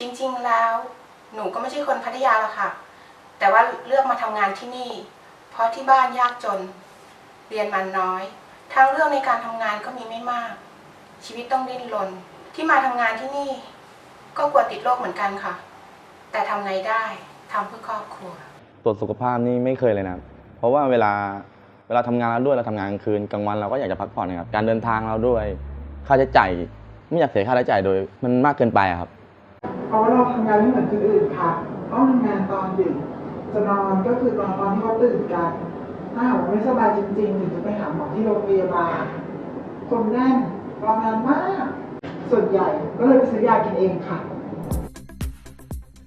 จริงๆ แล้วหนูก็ไม่ใช่คนพัทยาหรอกค่ะ แต่ว่าเลือกมาทำงานที่นี่ เพราะที่บ้านยากจน เรียนมันน้อย ทางเลือกในการทำงานก็มีไม่มาก ชีวิตต้องดิ้นรน ที่มาทำงานที่นี่ ก็กลัวติดโรคเหมือนกันค่ะ แต่ทำไงได้ทำเพื่อครอบครัว ตรวจสุขภาพนี่ไม่เคยเลยนะครับเพราะว่าเวลาเวลาทำงานเราด้วยเราทำงานกลางคืนกลางวันเราก็อยากจะพักผ่อนนะครับ การเดินทางเราด้วย ค่าใช้จ่ายไม่อยากเสียค่าใช้จ่ายโดย มันมากเกินไปอะครับ เพราะว่าเราทำงานไม่เหมือนคนอื่นค่ะต้องทำงานตอนดึกจะนอนก็คือตอนตอนที่เขาตื่นกัน ถ้าหากว่าไม่สบายจริงๆถึงจะไปหาหมอที่โรงพยาบาล คนแน่นรอนานมาก ส่วนใหญ่ก็เลยไปซื้อยากินเองค่ะ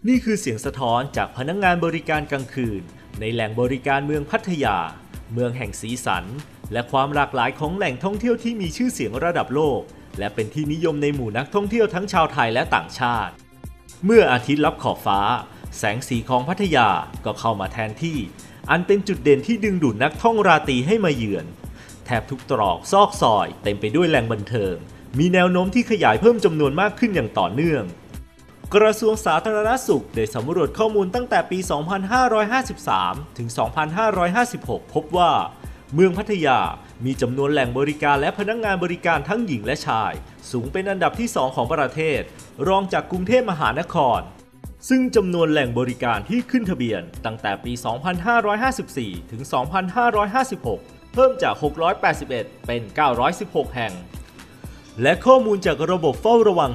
นี่คือเสียงสะท้อนจากพนักงานบริการกลางคืน ในแหล่งบริการเมืองพัทยา เมืองแห่งสีสัน และความหลากหลายของแหล่งท่องเที่ยวที่มีชื่อเสียงระดับโลก และเป็นที่นิยมในหมู่นักท่องเที่ยวทั้งชาวไทยและต่างชาติ เมื่ออาทิตย์ลับขอบฟ้า แสงสีของพัทยาก็เข้ามาแทนที่ อันเป็นจุดเด่นที่ดึงดูดนักท่องราตรีให้มาเยือน แทบทุกตรอกซอกซอย เต็มไปด้วยแหล่งบันเทิง มีแนวโน้มที่ขยายเพิ่มจำนวนมากขึ้นอย่างต่อเนื่อง กระทรวงสาธารณสุขได้สำรวจข้อมูลตั้งแต่ปี 2553 ถึง 2556 พบว่า เมืองพัทยา มีจำนวนแหล่งบริการและพนักงานบริการทั้งหญิงและชาย สูงเป็นอันดับที่ 2 ของประเทศ รองจากกรุงเทพมหานคร ซึ่งจำนวนแหล่งบริการที่ขึ้นทะเบียน ตั้งแต่ปี 2554 ถึง 2556 เพิ่มจาก 681 เป็น 916 แห่ง และข้อมูลจากระบบเฝ้าระวัง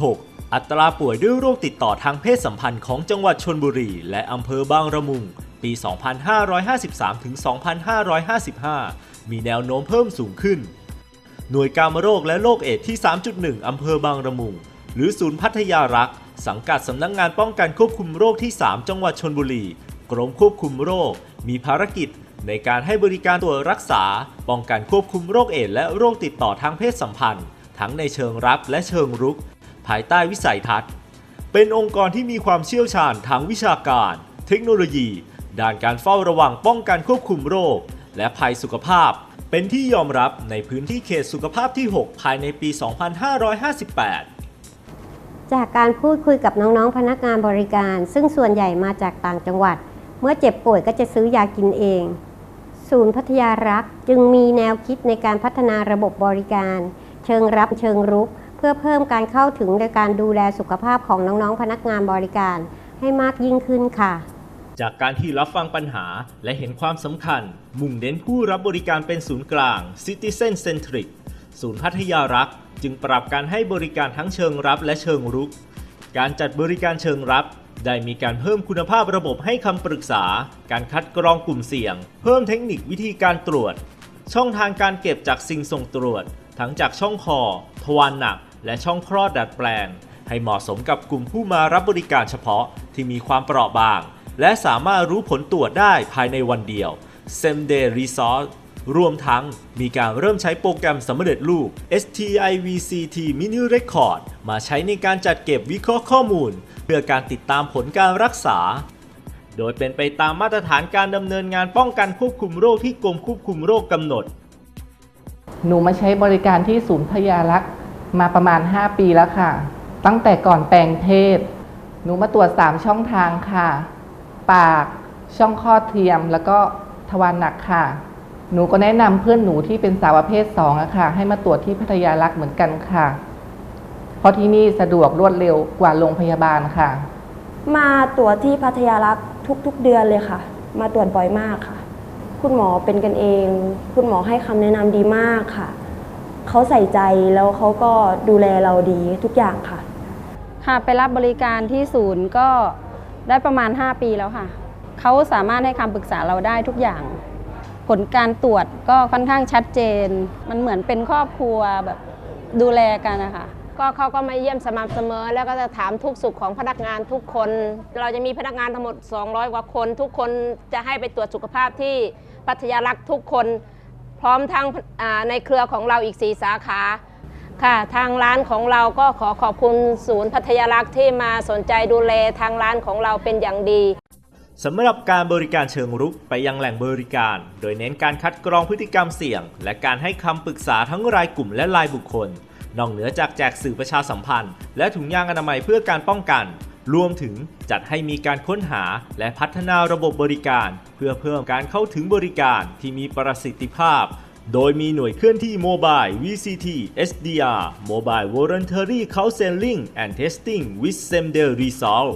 506อัตราป่วยด้วยโรคติดต่อทางเพศสัมพันธ์ของจังหวัดชนบุรี และอำเภอบางระมุง ปี 2553 ถึง 2555 มีแนวโน้มเพิ่มสูงขึ้น หน่วยการมโรคและโรคเอดส์ที่ 3.1 อำเภอบางระมุง หรือศูนย์พัทยารักษ์ สังกัดสำนักงงานป้องกันควบคุมโรคที่ 3 จังหวัดชนบุรี กรมควบคุมโรค มีภารกิจในการให้บริการตรวจรักษา ป้องกันควบคุมโรคเอดส์และโรคติดต่อทางเพศสัมพันธ์ ทั้งในเชิงรับและเชิงรุก ภายใต้วิสัยทัศน์ เป็นองค์กรที่มีความเชี่ยวชาญทางวิชาการ เทคโนโลยี ด้านการเฝ้าระวังป้องกันควบคุมโรค และภัยสุขภาพ เป็นที่ยอมรับในพื้นที่เขตสุขภาพที่ 6 ภายในปี 2558 จากการพูดคุยกับน้องๆพนักงานบริการ ซึ่งส่วนใหญ่มาจากต่างจังหวัด เมื่อเจ็บป่วยก็จะซื้อยากินเอง ศูนย์พัทยารักจึงมีแนวคิดในการพัฒนาระบบบริการ เชิงรับเชิงรุกเพื่อเพิ่มการเข้าถึงในการดูแลสุขภาพของน้องๆพนักงานบริการให้มากยิ่งขึ้นค่ะ จากการที่รับฟังปัญหา และเห็นความสำคัญ มุ่งเน้นผู้รับบริการเป็นศูนย์กลาง Citizen Centric ศูนย์พัทยารักจึงปรับการให้บริการทั้งเชิงรับและเชิงรุก การจัดบริการเชิงรับ ได้มีการเพิ่มคุณภาพระบบให้คำปรึกษา การคัดกรองกลุ่มเสี่ยง เพิ่มเทคนิควิธีการตรวจ ช่องทางการเก็บจากสิ่งส่งตรวจ ทั้งจากช่องคอ ทวารหนัก และช่องคลอดดัดแปลง ให้เหมาะสมกับกลุ่มผู้มารับบริการเฉพาะที่มีความเปราะบาง และสามารถรู้ผลตรวจได้ภายในวันเดียว Same Day Result รวมทั้งมีการเริ่มใช้โปรแกรมสำเร็จรูป STIVCT Mini Record มาใช้ในการจัดเก็บวิเคราะห์ข้อมูล เพื่อการติดตามผลการรักษา โดยเป็นไปตามมาตรฐานการดำเนินงานป้องกันควบคุมโรคที่กรมควบคุมโรคกำหนด หนูมาใช้บริการที่ศูนย์พยารักษ์มาประมาณ 5 ปีแล้วค่ะ ตั้งแต่ก่อนแปลงเพศ หนูมาตรวจ 3 ช่องทางค่ะ ปาก ช่องคลอดเทียมแล้วก็ทวารหนักค่ะ หนูก็แนะนำเพื่อนหนูที่เป็นสาวประเภท2อะค่ะ ให้มาตรวจที่พัทยารักษ์เหมือนกันค่ะ เพราะที่นี่สะดวกรวดเร็วกว่าโรงพยาบาลค่ะ มาตรวจที่พัทยารักษ์ทุกๆเดือนเลยค่ะ มาตรวจบ่อยมากค่ะ คุณหมอเป็นกันเอง คุณหมอให้คำแนะนำดีมากค่ะเขาใส่ใจแล้วเขาก็ดูแลเราดีทุกอย่างค่ะ ค่ะไปรับบริการที่ศูนย์ก็ ได้ประมาณ 5 ปีแล้วค่ะ เขาสามารถให้คำปรึกษาเราได้ทุกอย่าง ผลการตรวจก็ค่อนข้างชัดเจน มันเหมือนเป็นครอบครัวแบบดูแลกันนะคะก็เขาก็มาเยี่ยมสม่ำเสมอ แล้วก็จะถามทุกสุขของพนักงานทุกคน เราจะมีพนักงานทั้งหมด 200 กว่าคน ทุกคนจะให้ไปตรวจสุขภาพที่พัทยารักษ์ทุกคน พร้อมทั้งในเครือของเราอีก 4 สาขา ค่ะ ทางร้านของเราก็ขอขอบคุณศูนย์พัทยารักษ์ที่มาสนใจดูแลทางร้านของเราเป็นอย่างดีสำหรับการบริการเชิงรุกไปยังแหล่งบริการ โดยเน้นการคัดกรองพฤติกรรมเสี่ยง และการให้คำปรึกษาทั้งรายกลุ่มและรายบุคคล นอกเหนือจากแจกสื่อประชาสัมพันธ์ และถุงยางอนามัยเพื่อการป้องกัน รวมถึงจัดให้มีการค้นหาและพัฒนาระบบบริการ เพื่อเพิ่มการเข้าถึงบริการที่มีประสิทธิภาพ โดยมีหน่วยเคลื่อนที่โมบาย VCT SDR Mobile Voluntary Counseling and Testing with Same Day Result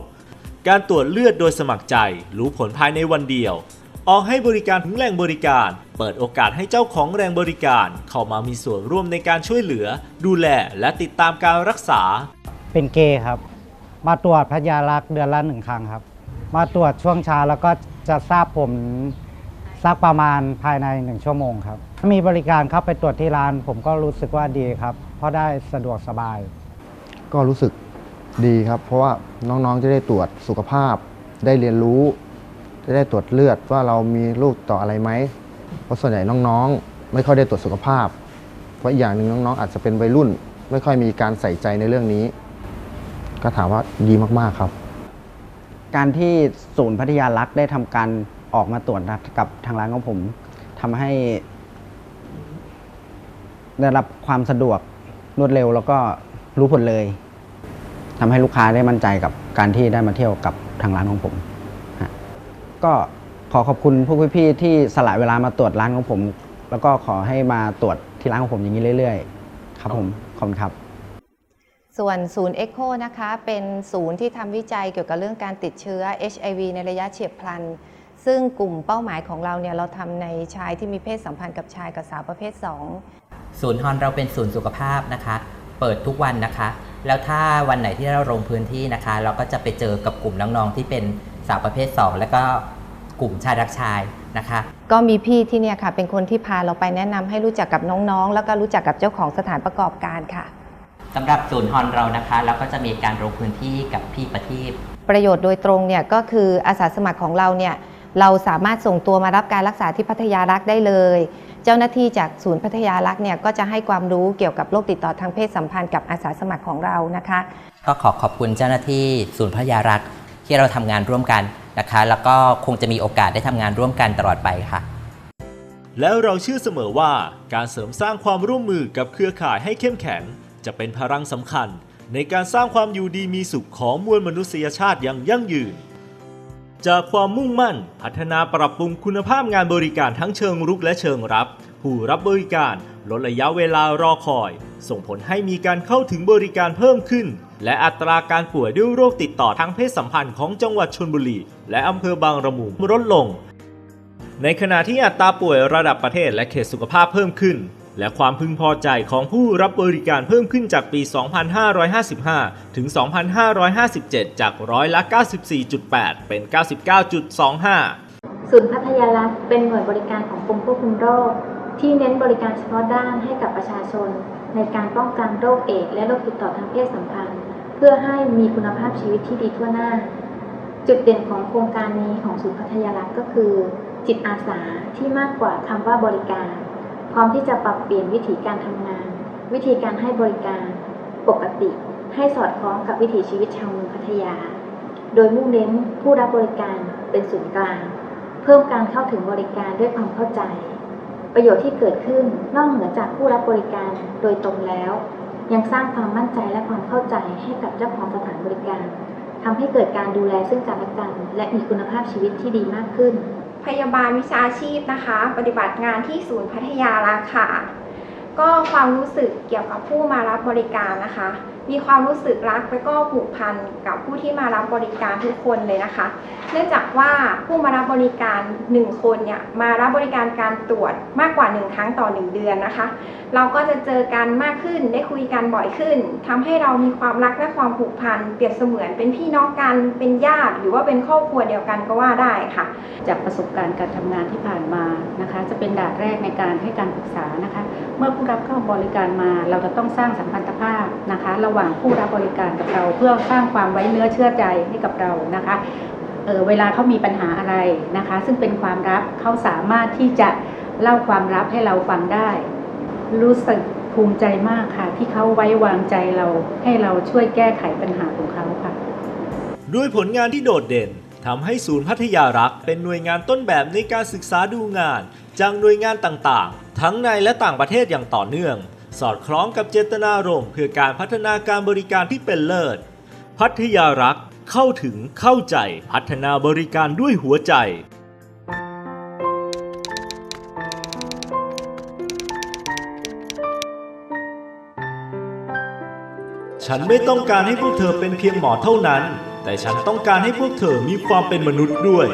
การตรวจเลือดโดยสมัครใจ รู้ผลภายในวันเดียว ออกให้บริการถึงแหล่งบริการ เปิดโอกาสให้เจ้าของแรงบริการ เข้ามามีส่วนร่วมในการช่วยเหลือ ดูแลและติดตามการรักษา เป็นเกย์ครับ มาตรวจพยารักษ์เดือนละหนึ่งครั้งครับ มาตรวจช่วงเช้าแล้วก็จะทราบผลสักประมาณภายในหนึ่งชั่วโมงครับ มีบริการเข้าไปตรวจที่ร้าน ผมก็รู้สึกว่าดีครับ เพราะได้สะดวกสบาย ก็รู้สึกดีครับ เพราะว่าน้องๆจะได้ตรวจสุขภาพ ได้เรียนรู้ จะได้ตรวจเลือดว่าเรามีโรคต่ออะไรไหมเพราะส่วนใหญ่น้องๆ ไม่ค่อยได้ตรวจสุขภาพ เพราะอีกอย่างหนึ่งน้องๆ อาจจะเป็นวัยรุ่น ไม่ค่อยมีการใส่ใจในเรื่องนี้ ก็ถามว่าดีมากๆครับ การที่ศูนย์พัทยารักษ์ได้ทำการออกมาตรวจนัดกับทางร้านของผมทำให้ ได้รับความสะดวกรวดเร็วแล้วก็รู้ผลเลยทำให้ลูกค้าได้มั่นใจกับการที่ได้มาเที่ยวกับทางร้านของผมฮะก็ขอขอบคุณพวกพี่ๆที่สละเวลามาตรวจร้านของผม แล้วก็ขอให้มาตรวจที่ร้านของผมอย่างนี้เรื่อย ๆ ครับผมขอบคุณครับ ส่วนศูนย์ Echo นะคะเป็นศูนย์ที่ทำวิจัยเกี่ยวกับเรื่องการติดเชื้อ HIV ในระยะเฉียบพลัน ซึ่งกลุ่มเป้าหมายของเราเนี่ยเราทำในชายที่มีเพศสัมพันธ์กับชายกับสาวประเภท 2 ศูนย์ฮอนเราเป็นศูนย์สุขภาพนะคะ เปิดทุกวันนะคะ แล้วถ้าวันไหนที่เราลงพื้นที่นะคะ เราก็จะไปเจอกับกลุ่มน้องๆที่เป็นสาวประเภท 2 แล้วก็กลุ่มชายรักชายนะคะ ก็มีพี่ที่เนี่ยค่ะ เป็นคนที่พาเราไปแนะนำให้รู้จักกับน้องๆ แล้วก็รู้จักกับเจ้าของสถานประกอบการค่ะสำหรับศูนย์ฮอนเรานะคะ เราก็จะมีการลงพื้นที่กับพี่ประทีปประโยชน์โดยตรงเนี่ยก็คืออาสาสมัครของเราเนี่ย เราสามารถส่งตัวมารับการรักษาที่พัทยารักษ์ได้เลย เจ้าหน้าที่จากศูนย์พัทยารักษ์เนี่ยก็จะให้ความรู้เกี่ยวกับโรคติดต่อทางเพศสัมพันธ์กับอาสาสมัครของเรานะคะ ก็ขอขอบคุณเจ้าหน้าที่ศูนย์พยารักษ์ที่เราทำงานร่วมกันนะคะ แล้วก็คงจะมีโอกาสได้ทำงานร่วมกันตลอดไปค่ะ แล้วเราเชื่อเสมอว่าการเสริมสร้างความร่วมมือกับเครือข่ายให้เข้มแข็ง จะเป็นพลังสำคัญ ในการสร้างความอยู่ดีมีสุขของมวลมนุษยชาติอย่างยั่งยืน จากความมุ่งมั่น พัฒนาปรับปรุงคุณภาพงานบริการทั้งเชิงรุกและเชิงรับ ผู้รับบริการลดระยะเวลารอคอย ส่งผลให้มีการเข้าถึงบริการเพิ่มขึ้น และอัตราการป่วยด้วยโรคติดต่อทางเพศสัมพันธ์ของจังหวัดชนบุรี และอำเภอบางละมุงลดลง ในขณะที่อัตราป่วยระดับประเทศและเขตสุขภาพเพิ่มขึ้น และความพึงพอใจของผู้รับบริการเพิ่มขึ้นจากปี 2555 ถึง 2557 จากร้อยละ 94.8 เป็น 99.25 ศูนย์พัทยารักษ์เป็นหน่วยบริการของกรมควบคุมโรค ที่เน้นบริการเฉพาะด้านให้กับประชาชน ในการป้องกันโรคเอดส์และโรคติดต่อทางเพศสัมพันธ์ เพื่อให้มีคุณภาพชีวิตที่ดีทั่วหน้า จุดเด่นของโครงการนี้ของศูนย์พัทยารักษ์ก็คือ จิตอาสาที่มากกว่าคำว่าบริการ พร้อมที่จะปรับเปลี่ยนวิธีการทำงาน วิธีการให้บริการปกติ ให้สอดคล้องกับวิถีชีวิตชาวเมืองพัทยา โดยมุ่งเน้นผู้รับบริการเป็นศูนย์กลาง เพิ่มการเข้าถึงบริการด้วยความเข้าใจ ประโยชน์ที่เกิดขึ้นนอกเหนือจากผู้รับบริการโดยตรงแล้ว ยังสร้างความมั่นใจและความเข้าใจให้กับเจ้าของสถานบริการทำให้เกิดการดูแลซึ่งกันและกัน และมีคุณภาพชีวิตที่ดีมากขึ้น พยาบาลวิชาชีพนะคะ ปฏิบัติงานที่ศูนย์พัทยาราค่ะ ก็ความรู้สึกเกี่ยวกับผู้มารับบริการนะคะ มีความรู้สึกรักและก็ผูกพันกับผู้ที่มารับบริการทุกคนเลยนะคะ เนื่องจากว่าผู้มารับบริการ 1 คนเนี่ยมารับบริการการตรวจมากกว่า 1 ครั้งต่อ 1 เดือนนะคะ เราก็จะเจอกันมากขึ้นได้คุยกันบ่อยขึ้นทำให้เรามีความรักและความผูกพันเปรียบเสมือนเป็นพี่น้องกันเป็นญาติ หรือว่าเป็นครอบครัวเดียวกันก็ว่าได้ค่ะ จากประสบการณ์การทำงานที่ผ่านมานะคะ จะเป็นด่านแรกในการให้การปรึกษานะคะ เมื่อผู้รับเข้าบริการมาเราจะต้องสร้างสัมพันธภาพนะคะระหว่างผู้รับบริการกับเรา เพื่อสร้างความไว้เนื้อเชื่อใจให้กับเรานะคะเออเวลาเขามีปัญหาอะไรนะคะ ซึ่งเป็นความลับเขาสามารถที่จะเล่าความลับให้เราฟังได้ รู้สึกภูมิใจมากค่ะ ที่เขาไว้วางใจเราให้เราช่วยแก้ไขปัญหาของเขาค่ะ ด้วยผลงานที่โดดเด่นทำให้ศูนย์พัทยารัก เป็นหน่วยงานต้นแบบในการศึกษาดูงานจากหน่วยงานต่างๆ ทั้งในและต่างประเทศอย่างต่อเนื่อง สอดคล้องกับเจตนารมณ์เพื่อการพัฒนาการบริการที่เป็นเลิศ พัทยารักเข้าถึงเข้าใจพัฒนาบริการด้วยหัวใจฉันไม่ต้องการให้พวกเธอเป็นเพียงหมอเท่านั้น แต่ฉันต้องการให้พวกเธอมีความเป็นมนุษย์ด้วย